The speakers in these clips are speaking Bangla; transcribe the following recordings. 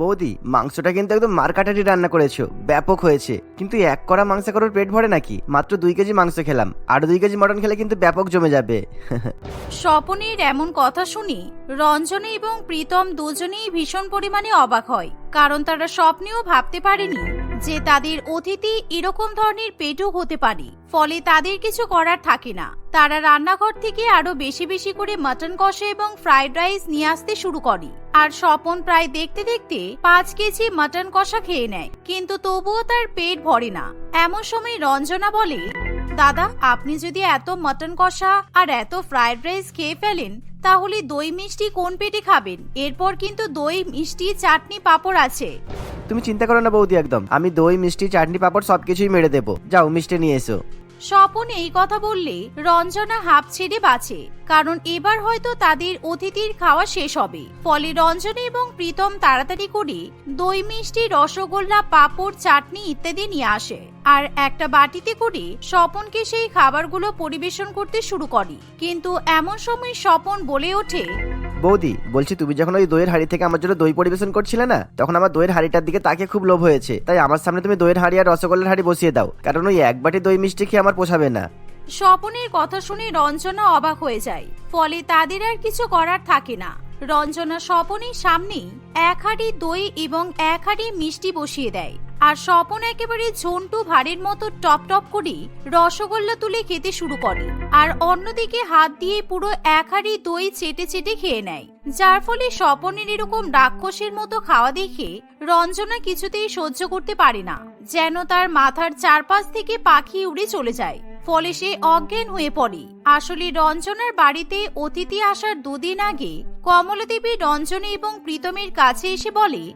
বৌদি, মাংসটা কিন্তু একদম মার্কাটারি রান্না করেছ, ব্যাপক হয়েছে। কিন্তু এক কড়া মাংস করার পেট ভরে নাকি? মাত্র দুই কেজি মাংস খেলাম, আর দুই কেজি মটন খেলে কিন্তু ব্যাপক জমে যাবে। স্বপনের এমন কথা শুনি, রঞ্জনী এবং প্রীতম দুজনেই ভীষণ পরিমাণে অবাক হয়। কারণ তারা স্বপ্নেও ভাবতে পারেনি যে তাদের অতিথি এরকম ধরনের পেটও হতে পারে। ফলে তাদের কিছু করার থাকে না। তারা রান্নাঘর থেকে আরও বেশি বেশি করে মাটন কষা এবং ফ্রাইড রাইস নিয়ে আসতে শুরু করে। আর স্বপন প্রায় দেখতে দেখতে পাঁচ কেজি মাটন কষা খেয়ে নেয়। কিন্তু তবুও তার পেট ভরে না। এমন সময় রঞ্জনা বলে, দাদা, আপনি যদি এত মটন কষা আর এত ফ্রাইড রাইস খেয়ে ফেলেন তাহলে দই মিষ্টি কোন পেটে খাবেন? এরপর কিন্তু দই মিষ্টি চাটনি পাঁপড় আছে। তুমি চিন্তা করো না বৌদি একদম। আমি দই, মিষ্টি, চাটনি, পাপড় সবকিছুই মেরে দেবো। যাও, মিষ্টি নিয়ে এসো। স্বপন এই কথা বললে রঞ্জনা হাঁপ ছেড়ে বাঁচে, কারণ এবার হয়তো তাদের অতিথির খাওয়া শেষ হবে। ফলে রঞ্জনা এবং প্রীতম তাড়াতাড়ি করে দই মিষ্টি, রসগোল্লা, পাঁপড়, চাটনি ইত্যাদি নিয়ে আসে আর একটা বাটিতে করে স্বপনকে সেই খাবারগুলো পরিবেশন করতে শুরু করে। কিন্তু এমন সময় স্বপন বলে ওঠে বৌদি, বলছি তুমি যখন ওই দইয়ের হাড়ি থেকে আমার জন্য দই পরিবেশন করছিলে না, তখন আমার দইয়ের হাড়িটার দিকে তাকে খুব লোভ হয়েছে। তাই আমার সামনে তুমি দইয়ের হাড়ি আর রসগোল্লার হাড়ি বসিয়ে দাও, কারণ ওই এক বাটি দই মিষ্টি খেয়ে আমার পোষাবে না। স্বপনের কথা শুনে রঞ্জনা অবাক হয়ে যায়। ফলে তাদের আর কিছু করার থাকে না। রঞ্জনা স্বপনের সামনেই এক হাঁড়ি দই এবং এক হাঁড়ি মিষ্টি বসিয়ে দেয়। আর স্বপন একেবারে ঝন্টু ভাড়ের মতো টপ টপ করে রসগোল্লা তুলে খেতে শুরু করে। আর অন্যদিকে হাত দিয়ে পুরো এক হাঁড়ি দই চেটে চেটে খেয়ে নেয়। যার ফলে স্বপনের এরকম রাক্ষসের মতো খাওয়া দেখে রঞ্জনা কিছুতেই সহ্য করতে পারে না, যেন তার মাথার চারপাশ থেকে পাখি উড়ে চলে যায়। ফলে সে অজ্ঞান হয়ে পড়ে। আসলে রঞ্জনার বাড়িতে অতিথি আসার দুদিন আগে কমলাদেবী রঞ্জনী এবং প্রীতমের কাছে এসে বলে,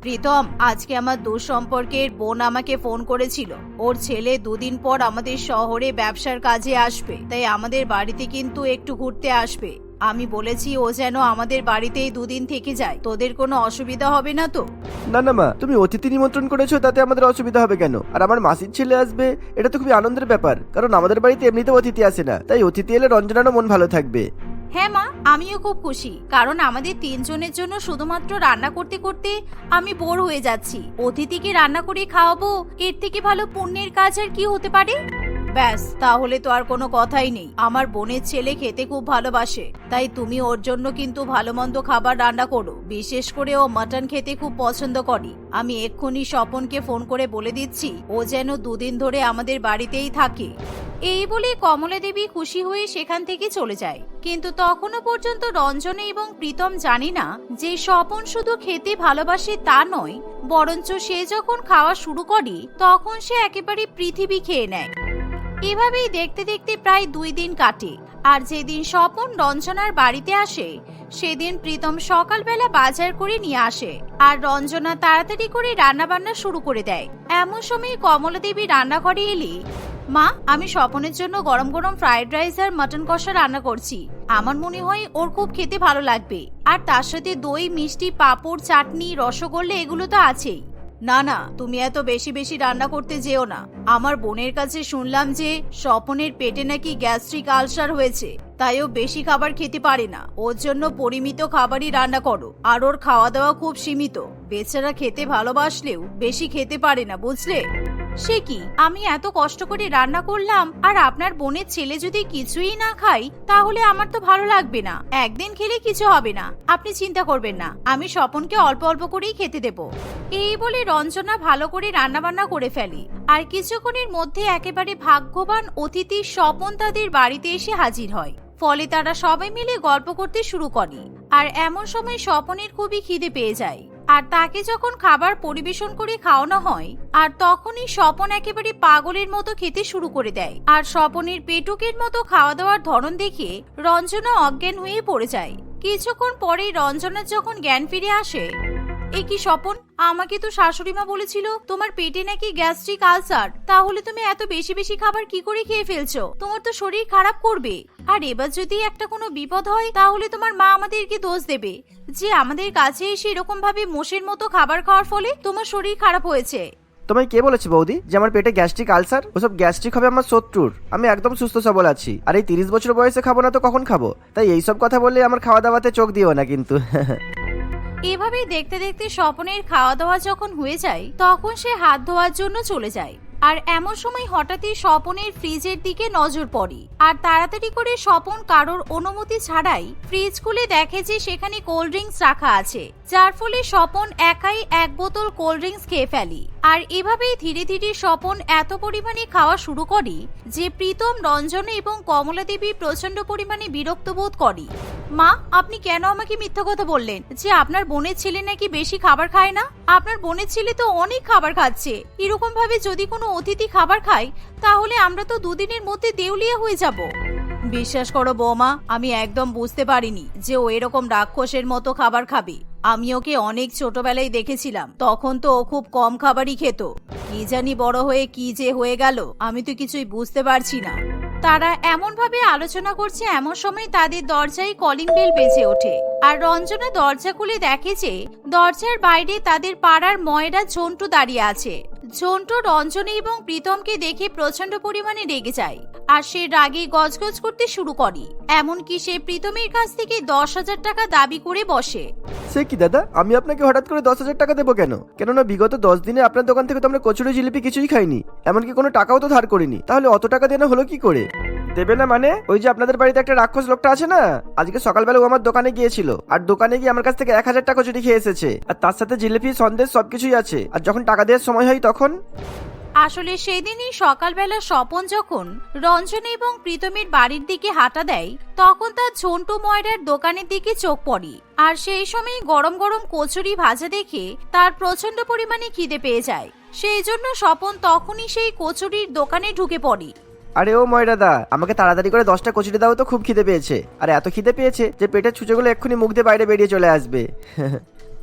প্রীতম, আজকে আমার সম্পর্কের বোন আমাকে ফোন করেছিল। ওর ছেলে দুদিন পর আমাদের শহরে ব্যবসার কাজে আসবে, তাই আমাদের বাড়িতে কিন্তু একটু ঘুরতে আসবে। আমি বলেছি ও যেন আমাদের বাড়িতেই দুদিন থেকে যায়। তোদের কোনো অসুবিধা হবে না তো? না না মা তুমি অতিথি নিমন্ত্রণ করেছ তাতে আমাদের অসুবিধা হবে কেন? আর আমার মাসির ছেলে আসবে এটা তো খুবই আনন্দের ব্যাপার কারণ আমাদের বাড়িতে এমনিতে অতিথি আসে না তাই অতিথি এলে রঞ্জনারও মন ভালো থাকবে। হ্যাঁ মা আমিও খুব খুশি কারণ আমাদের তিনজনের জন্য শুধুমাত্র রান্না করতে করতে আমি বোর হয়ে যাচ্ছি। অতিথিকে রান্না করে খাওয়াবো এর থেকে ভালো পুণ্যের কাজ আর কি হতে পারে? ব্যাস, তাহলে তো আর কোনো কথাই নেই। আমার বোনের ছেলে খেতে খুব ভালোবাসে, তাই তুমি ওর জন্য কিন্তু ভালো মন্দ খাবার রান্না করো। বিশেষ করে ও মাটন খেতে খুব পছন্দ করে। আমি এক্ষুনি স্বপনকে ফোন করে বলে দিচ্ছি, ও যেন দুদিন ধরে আমাদের বাড়িতেই থাকে। এই বলে কমলা দেবী খুশি হয়ে সেখান থেকে চলে যায়। কিন্তু তখনও পর্যন্ত রঞ্জনা এবং প্রীতম জানি না যে স্বপন শুধু খেতে ভালোবাসে তা নয়, বরঞ্চ সে যখন খাওয়া শুরু করে, তখন সে একেবারে পৃথিবী খেয়ে নেয়। এভাবেই দেখতে দেখতে প্রায় দুই দিন কাটে। আর যেদিন স্বপন রঞ্জনার বাড়িতে আসে, সেদিন প্রীতম সকালবেলা বাজার করে নিয়ে আসে। আর রঞ্জনা তাড়াতাড়ি করে রান্না বান্না শুরু করে দেয়। এমন সময় কমলা দেবী রান্নাঘরে এলি, মা, আমি স্বপনের জন্য গরম গরম ফ্রাইড রাইস আর মটন কষা রান্না করছি। আমার মনে হয় ওর খুব খেতে ভালো লাগবে। আর তার সাথে দই, মিষ্টি, পাঁপড়, চাটনি, রসগোল্লা, এগুলো তো আছেই। না না, তুমি এত বেশি বেশি রান্না করতে যেও না। আমার বোনের কাছে শুনলাম যে স্বপনের পেটে নাকি গ্যাস্ট্রিক আলসার হয়েছে, তাই ও বেশি খাবার খেতে পারে না। ওর জন্য পরিমিত খাবারই রান্না করো, আর ওর খাওয়া দাওয়া খুব সীমিত। বেচারা খেতে ভালোবাসলেও বেশি খেতে পারে না, বুঝলে? সে কি? আমি এত কষ্ট করে রান্না করলাম আর আপনার বোনের ছেলে যদি কিছুই না খাই তাহলে আমার তো ভালো লাগবে না। একদিন খেলে কিছু হবে না। আপনি চিন্তা করবেন না। আমি স্বপনকে অল্প অল্প করেই খেতে দেব। এই বলে রঞ্জনা ভালো করে রান্না বান্না করে ফেলে। আর কিছুক্ষণের মধ্যে একেবারে ভাগ্যবান অতিথি স্বপন তাদের বাড়িতে এসে হাজির হয়। ফলে তারা সবাই মিলে গল্প করতে শুরু করে। আর এমন সময় স্বপনের খুবই খিদে পেয়ে যায়। আর তাকে যখন খাবার পরিবেশন করে খাওয়ানো হয়, আর তখনই স্বপন একেবারে পাগলের মতো খেতে শুরু করে দেয়। আর স্বপনের পেটুকের মতো খাওয়া দাওয়ার ধরন দেখে রঞ্জনা অজ্ঞান হয়ে পড়ে যায়। কিছুক্ষণ পরেই রঞ্জনার যখন জ্ঞান ফিরে আসে এ কি স্বপন? আমাকে তো শাশুড়ি মা বলেছিল, তোমার পেটে নাকি গ্যাস্ট্রিক আলসার। তাহলে তুমি এত বেশি বেশি খাবার কি করে খেয়ে ফেলছো? তোমার তো শরীর খারাপ করবে। আর এবার যদি একটা কোনো বিপদ হয়, তাহলে তোমার মা আমাদেরকে দোষ দেবে। যে আমাদের কাছে এসে এরকম ভাবে মোষের মতো খাবার খাওয়ার ফলে তোমার শরীর খারাপ হয়েছে। তোমায় কে বলেছে বৌদি যে আমার পেটে গ্যাস্ট্রিক আলসার? ওসব গ্যাস্ট্রিক হবে আমার শত্রুর। আমি একদম সুস্থ সবল আছি। আর এই তিরিশ বছর বয়সে খাব না তো কখন খাব? তাই এইসব কথা বললে আমার খাওয়া দাওয়াতে চোখ দিও না কিন্তু। এভাবেই দেখতে দেখতে স্বপনের খাওয়া দাওয়া যখন হয়ে যায়, তখন সে হাত ধোয়ার জন্য চলে যায়। আর এমন সময় হঠাৎই স্বপনের ফ্রিজের দিকে নজর পড়ে। আর তাড়াতাড়ি করে স্বপন কারোর অনুমতি ছাড়াই ফ্রিজ খুলে দেখে যে সেখানে কোল্ড ড্রিঙ্কস রাখা আছে। যার ফলে স্বপন একাই এক বোতল কোল্ড ড্রিঙ্কস খেয়ে ফেলি। আর এভাবেই ধীরে ধীরে স্বপন এত পরিমাণে খাওয়া শুরু করে যে প্রীতম, রঞ্জন এবং কমলা দেবী প্রচণ্ড পরিমাণে বিরক্ত বোধ করে। মা, আপনি কেন আমাকে মিথ্যা কথা বললেন? যে আপনার বোনের ছেলে নাকি বেশি খাবার খায় না? আপনার বোনের ছেলে তো অনেক খাবার খাচ্ছে। এরকম ভাবে যদি কোনো অতিথি খাবার খায়, তাহলে আমরা তো দুদিনের মধ্যে দেউলিয়া হয়ে যাব। বিশ্বাস করো বৌমা, আমি একদম বুঝতে পারিনি যে ও এরকম রাক্ষসের মতো খাবার খাবে। আমি ওকে অনেক ছোটবেলায় দেখেছিলাম। তখন তো ও খুব কম খাবারই খেত। কি জানি বড় হয়ে কি যে হয়ে গেল, আমি তো কিছুই বুঝতে পারছি না। তারা এমনভাবে আলোচনা করছে, এমন সময় তাদের দরজায় কলিং বেল বেজে ওঠে। আর রঞ্জনা দরজা খুলে দেখে যে, দরজার বাইরে তাদের পাড়ার ময়রা জন্টু দাঁড়িয়ে আছে। ঝন্টু রঞ্জনী এবং প্রীতমকে দেখে প্রচণ্ড পরিমাণে রেগে যায় আর সে রাগে গজগজ করতে শুরু করে। এমনকি সে প্রীতমের কাছ থেকে দশ হাজার টাকা দাবি করে বসে। সে কি, দাদা? আমি আপনাকে হঠাৎ করে দশ হাজার টাকা দেবো কেন? কেননা বিগত দশ দিনে আপনার দোকান থেকে তো আমরা কচুরি জিলিপি কিছুই খাইনি। এমনকি কোনো টাকাও তো ধার করিনি। তাহলে অত টাকা দেনা হলো কি করে? দেবে না মানে? ওই যে আপনাদের বাড়িতে একটা রাক্ষস লোকটা আছে না? আজকে সকালবেলা ও আমার দোকানে গিয়েছিল। আর দোকানে গিয়ে আমার কাছ থেকে এক হাজার টাকা কচুরি খেয়ে এসেছে। আর তার সাথে জিলিপি, সন্দেশ সবকিছুই আছে। আর যখন টাকা দেওয়ার সময় হয় তখন? আসলে সেদিনই সকালবেলা স্বপন যখন রঞ্জন এবং প্রীতমের বাড়ির দিকে হাঁটা দেয়, তখন তার ঝন্টু ময়রার দোকানের দিকে চোখ পড়ে। আর সেই সময় গরম গরম কচুরি ভাজা দেখে তার প্রচণ্ড পরিমাণে খিদে পেয়ে যায়। সেই জন্য স্বপন তখনই সেই কচুরির দোকানে ঢুকে পড়ে। আরে ও ময়রা দা আমাকে তাড়াতাড়ি করে দশটা কচুরি দাও তো, খুব খিদে পেয়েছে। আর এত খিদে পেয়েছে যে পেটের ছুঁচোগুলো এক্ষুনি মুখ দিয়ে বাইরে বেরিয়ে চলে আসবে।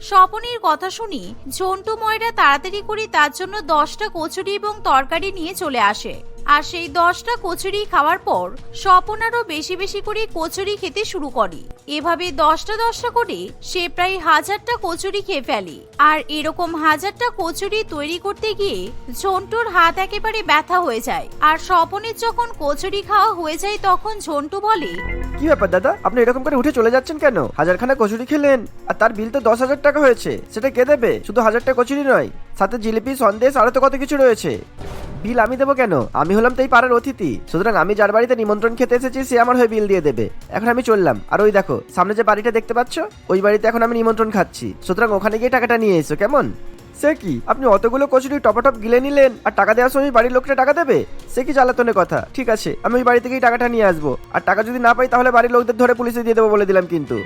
স্বপনের কথা শুনি, ঝন্টু ময়রা তাড়াতাড়ি করে তার জন্য দশটা কচুরি এবং তরকারি নিয়ে চলে আসে। আর সেই দশটা কচুরি খাওয়ার পর স্বপন আরও বেশি বেশি করে কচুরি খেতে শুরু করে। এভাবে দশটা দশটা করে সে প্রায় হাজারটা কচুরি খেয়ে ফেলে। আর এরকম হাজারটা কচুরি তৈরি করতে গিয়ে ঝন্টুর হাত একেবারে ব্যথা হয়ে যায়। আর স্বপনের যখন কচুরি খাওয়া হয়ে যায় তখন ঝন্টু বলে, কি ব্যাপার দাদা? আপনি এরকম করে উঠে চলে যাচ্ছেন কেন? হাজারখানা কচুরি খেলেন, আর তার বিল তো দশ হাজার টাকা হয়েছে। সেটা কে দেবে? শুধু হাজারটা কচুরি নয়, সাথে জিলিপি, সন্দেশ আরও তো কত কিছু রয়েছে। বিল আমি দেবো কেন? আমি হলাম তো এই পাড়ার অতিথি। সুতরাং আমি যার বাড়িতে নিমন্ত্রণ খেতে এসেছি, সে আমার হয়ে বিল দিয়ে দেবে। এখন আমি চললাম। আর ওই দেখো, সামনে যে বাড়িটা দেখতে পাচ্ছ, ওই বাড়িতে এখন আমি নিমন্ত্রণ খাচ্ছি। সুতরাং ওখানে গিয়ে টাকাটা নিয়ে এসো, কেমন? সে কি? আপনি অতগুলো কচুরি টপাটপ গিলে নিলেন আর টাকা দেওয়ার সময় বাড়ির লোকটা টাকা দেবে? সে কি জ্বালাতনের কথা? ঠিক আছে, আমি ওই বাড়ি থেকেই টাকাটা নিয়ে আসব। আর টাকা যদি না পাই তাহলে বাড়ির লোকদের ধরে পুলিশে দিয়ে দেবো বলে দিলাম কিন্তু।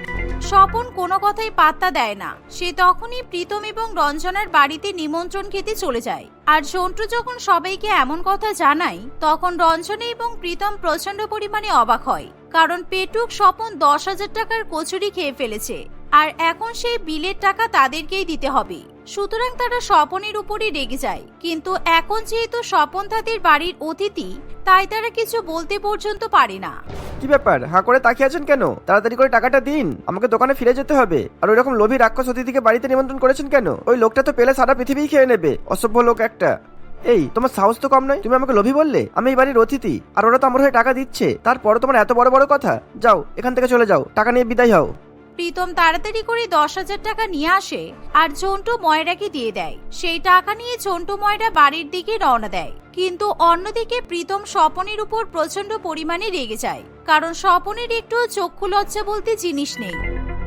স্বপন কোনো কথাই পাত্তা দেয় না। সে তখনই প্রীতম এবং রঞ্জনার বাড়িতে নিমন্ত্রণ খেতে চলে যায়। আর সন্টু যখন সবাইকে এমন কথা জানায়, তখন রঞ্জনা এবং প্রীতম প্রচণ্ড পরিমাণে অবাক হয়। কারণ পেটুক স্বপন দশ হাজার টাকার কচুরি খেয়ে ফেলেছে। আর এখন সেই বিলের টাকা তাদেরকেই দিতে হবে। সুতরাং তারা স্বপনের উপরই রেগে যায়। কিন্তু এখন যেহেতু স্বপন তাদের বাড়ির অতিথি, তাই তারা কিছু বলতে পর্যন্ত পারে না। কি ব্যাপার? হাঁ করে তাকিয়ে আছেন কেন? তাড়াতাড়ি করে টাকাটা দিন। আমাকে দোকানে ফিরে যেতে হবে। আর ওই রকম লোভী রাক্ষস অতিথিকে বাড়িতে নিমন্ত্রণ করেছেন কেন? ওই লোকটা তো পেলে সারা পৃথিবী খেয়ে নেবে। অসভ্য লোক একটা। এই, তোমার সাহস তো কম নয়? তুমি আমাকে লোভী বললে? আমি এই বাড়ির অতিথি। আর ওরা তো আমার হয়ে টাকা দিচ্ছে। তারপরে তোমার এত বড় বড় কথা? যাও, এখান থেকে চলে যাও। টাকা নিয়ে বিদায় হও। প্রীতম তাড়াতাড়ি করে দশ হাজার টাকা নিয়ে আসে আর ঝন্টু ময়রাকে দিয়ে দেয়। সেই টাকা নিয়ে ঝন্টু ময়রা বাড়ির দিকে রওনা দেয়। কিন্তু অন্যদিকে প্রীতম স্বপনের উপর প্রচণ্ড পরিমাণে রেগে যায়। কারণ স্বপনের একটু চক্ষু লজ্জা বলতে জিনিস নেই।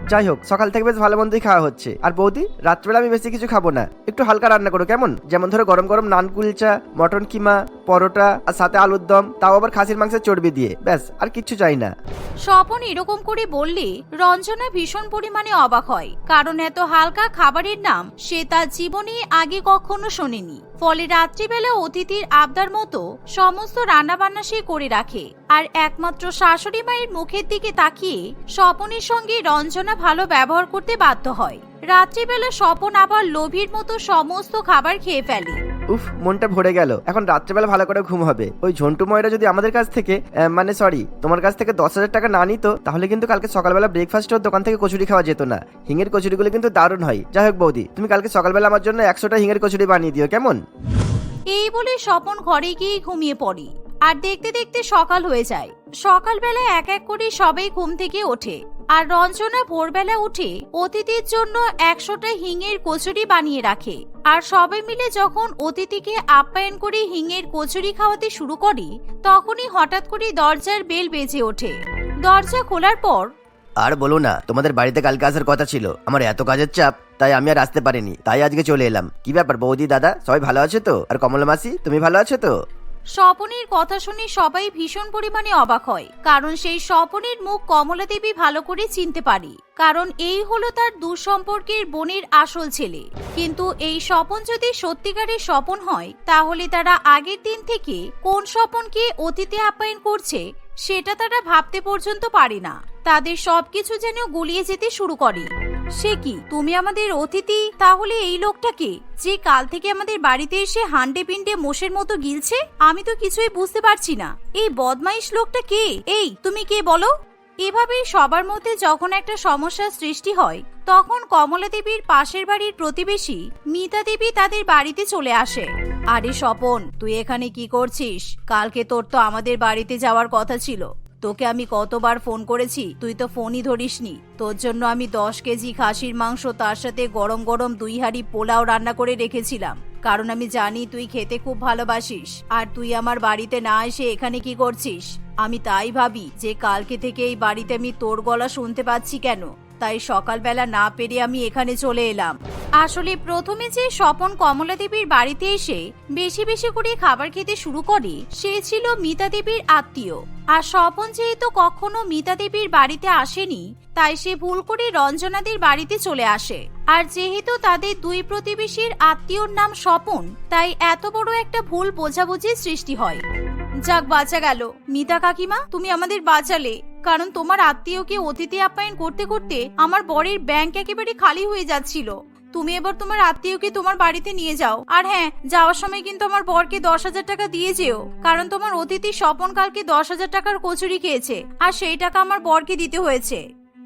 যাই হোক, সকাল থেকে বেশ ভালো মন্দই খাওয়া হচ্ছে। আর বৌদি, রাত্রেবেলা আমি বেশি কিছু খাব না। একটু হালকা রান্না করো, কেমন? যেমন ধরো গরম গরম নান কুলচা, মটন কিমা পরোটা আর সাথে আলুর দম, তাও আবার খাসির মাংসের চর্বি দিয়ে। ব্যাস, আর কিচ্ছু চাই না। স্বপন এরকম করে বললে রঞ্জনা ভীষণ পরিমাণে অবাক হয়, কারণ এত হালকা খাবারের নাম সে তার জীবনে আগে কখনো শোনেনি। ফলে রাত্রিবেলা অতিথির আবদার মতো সমস্ত রান্নাবান্না সে করে রাখে, আর একমাত্র শাশুড়ি মায়ের মুখের দিকে তাকিয়ে স্বপনের সঙ্গে রঞ্জনা ভালো ব্যবহার করতে বাধ্য হয়। রাত্রিবেলা স্বপন আবার লোভীর মতো সমস্ত খাবার খেয়ে ফেলে উফ, মনটা ভরে গেল। এখন রাত্রেবেলা ভালো করে ঘুম হবে। ওই ঝন্টু ময়রা যদি আমাদের কাছ থেকে মানে সরি তোমার কাছ থেকে দশ হাজার টাকা না নিত, তাহলে কিন্তু কালকে সকালবেলা ব্রেকফাস্টের দোকান থেকে কচুরি খাওয়া যেত না। হিঙের কচুরিগুলো কিন্তু দারুণ হয়। যাই হোক বৌদি, তুমি কালকে সকালবেলা আমার জন্য একশোটা হিঙের কচুরি বানিয়ে দিও, কেমন? এই বলে স্বপন ঘরে গিয়ে ঘুমিয়ে পড়ে। আর দেখতে দেখতে সকাল হয়ে যায়। সকালবেলা এক এক করে সবাই ঘুম থেকে ওঠে। আর রঞ্জনা ভোরবেলা উঠে অতিথির জন্য একশোটা হিঙের কচুরি বানিয়ে রাখে। আর সবাই মিলে যখন অতিথিকে আপ্যায়ন করে হিঙের কচুরি খাওয়াতে শুরু করে, তখনই হঠাৎ করে দরজার বেল বেজে ওঠে। দরজা খোলার পর আর বলো না, তোমাদের বাড়িতে কালকে আসার কথা ছিল। আমার এত কাজের চাপ, তাই আমি আর আসতে পারিনি। তাই আজকে চলে এলাম। কি ব্যাপার বৌদি, দাদা? সবাই ভালো আছে তো? আর কমলা মাসি তুমি ভালো আছো তো? স্বপনের কথা শুনে সবাই ভীষণ পরিমাণে অবাক হয়, কারণ সেই স্বপনের মুখ কমলা দেবী ভালো করে চিনতে পারে। কারণ এই হলো তার দুঃসম্পর্কের বোনের আসল ছেলে। কিন্তু এই স্বপন যদি সত্যিকারের স্বপন হয়, তাহলে তারা আগের দিন থেকে কোন স্বপনকে অতীতে আপ্যায়ন করছে, সেটা তারা ভাবতে পর্যন্ত পারে না। তাদের সবকিছু যেন গুলিয়ে যেতে শুরু করে। সে কি? তুমি আমাদের অতিথি? তাহলে এই লোকটাকে যে কাল থেকে আমাদের বাড়িতে এসে হান্ডে পিন্ডে মোষের মতো গিলছে? আমি তো কিছুই বুঝতে পারছি না। এই বদমাইশ লোকটা কে? এই, তুমি কে বলো? এভাবেই সবার মধ্যে যখন একটা সমস্যার সৃষ্টি হয়, তখন কমলা দেবীর পাশের বাড়ির প্রতিবেশী মিতা দেবী তাদের বাড়িতে চলে আসে। আরে স্বপন, তুই এখানে কি করছিস? কালকে তোর তো আমাদের বাড়িতে যাওয়ার কথা ছিল। তোকে আমি কতবার ফোন করেছি? তুই তো ফোনই ধরিসনি। তোর জন্য আমি দশ কেজি খাসির মাংস, তার সাথে গরম গরম দুই হাঁড়ি পোলাও রান্না করে রেখেছিলাম। কারণ আমি জানি তুই খেতে খুব ভালোবাসিস। আর তুই আমার বাড়িতে না এসে এখানে কি করছিস? আমি তাই ভাবি যে কালকে থেকে এই বাড়িতে আমি তোর গলা শুনতে পাচ্ছি কেন? তাই সকালবেলা না পেরে আমি এখানে চলে এলাম। আসলে প্রথমে যে স্বপন কমলা দেবীর বাড়িতে এসে বেশি বেশি করে খাবার খেতে শুরু করে, সে ছিল মিতা দেবীর আত্মীয়। আর স্বপন যেহেতু কখনো মিতা দেবীর বাড়িতে আসেনি, তাই সে ভুল করে রঞ্জনাদের বাড়িতে চলে আসে। আর যেহেতু তাদের দুই প্রতিবেশীর আত্মীয়র নাম স্বপন, তাই এত বড় একটা ভুল বোঝাবুঝির সৃষ্টি হয়। যাক, বাঁচা গেল। মিতা কাকিমা, তুমি আমাদের বাঁচালে। কারণ তোমার আত্মীয়কে অতিথি আপ্যায়ন করতে করতে আমার বরের ব্যাংক একেবারে খালি হয়ে যাচ্ছিল। তুমি এবার তোমার আত্মীয়কে তোমার বাড়িতে নিয়ে যাও। আর হ্যাঁ যাওয়ার সময় কিন্তু আমার বরকে দশ হাজার টাকা দিয়ে যেও, কারণ তোমার অতিথি স্বপন কালকে দশ হাজার টাকার কচুরি খেয়েছে, আর সেই টাকা আমার বরকে দিতে হয়েছে।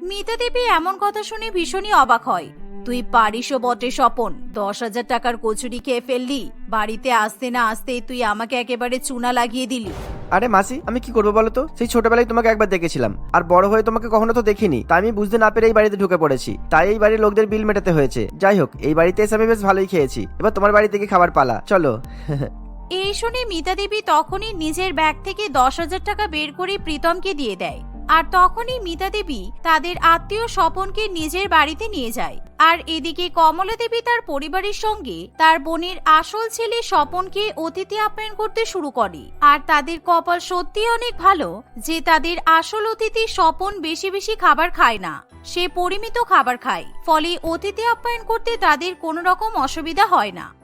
মিতা দেবী এমন কথা শুনে ভীষণই অবাক হয়। তুই পারিসও বটে স্বপন, দশ হাজার টাকার কচুরি খেয়ে ফেললি, বাড়িতে আসতে না আসতেই তুই আমাকে একেবারে চুনা লাগিয়ে দিলি। আরে মাসি, আমি কি করব বলো তো? সেই ছোটবেলায় তোমাকে একবার দেখেছিলাম। আর বড় হয়ে তোমাকে কখনো তো দেখিনি। তাই আমি বুঝতে না পেরে এই বাড়িতে ঢুকে পড়েছি। তাই এই বাড়ির লোকদের বিল মেটাতে হয়েছে। যাই হোক, এই বাড়িতে এসে আমি বেশ ভালোই খেয়েছি। এবার তোমার বাড়ি থেকে খাবার পালা। চলো। এই শুনে মিতা দেবী তখনই নিজের ব্যাগ থেকে দশ হাজার টাকা বের করে প্রীতমকে দিয়ে দেয়। আর তখনই মিতা দেবী তাদের আত্মীয় স্বপনকে নিজের বাড়িতে নিয়ে যায়। আর এদিকে কমলা দেবী তার পরিবারের সঙ্গে তার বোনের আসল ছেলে স্বপনকে অতিথি আপ্যায়ন করতে শুরু করে। আর তাদের কপাল সত্যি অনেক ভালো যে তাদের আসল অতিথি স্বপন বেশি বেশি খাবার খায় না। সে পরিমিত খাবার খায়, ফলে অতিথি আপ্যায়ন করতে তাদের কোনো রকম অসুবিধা হয় না।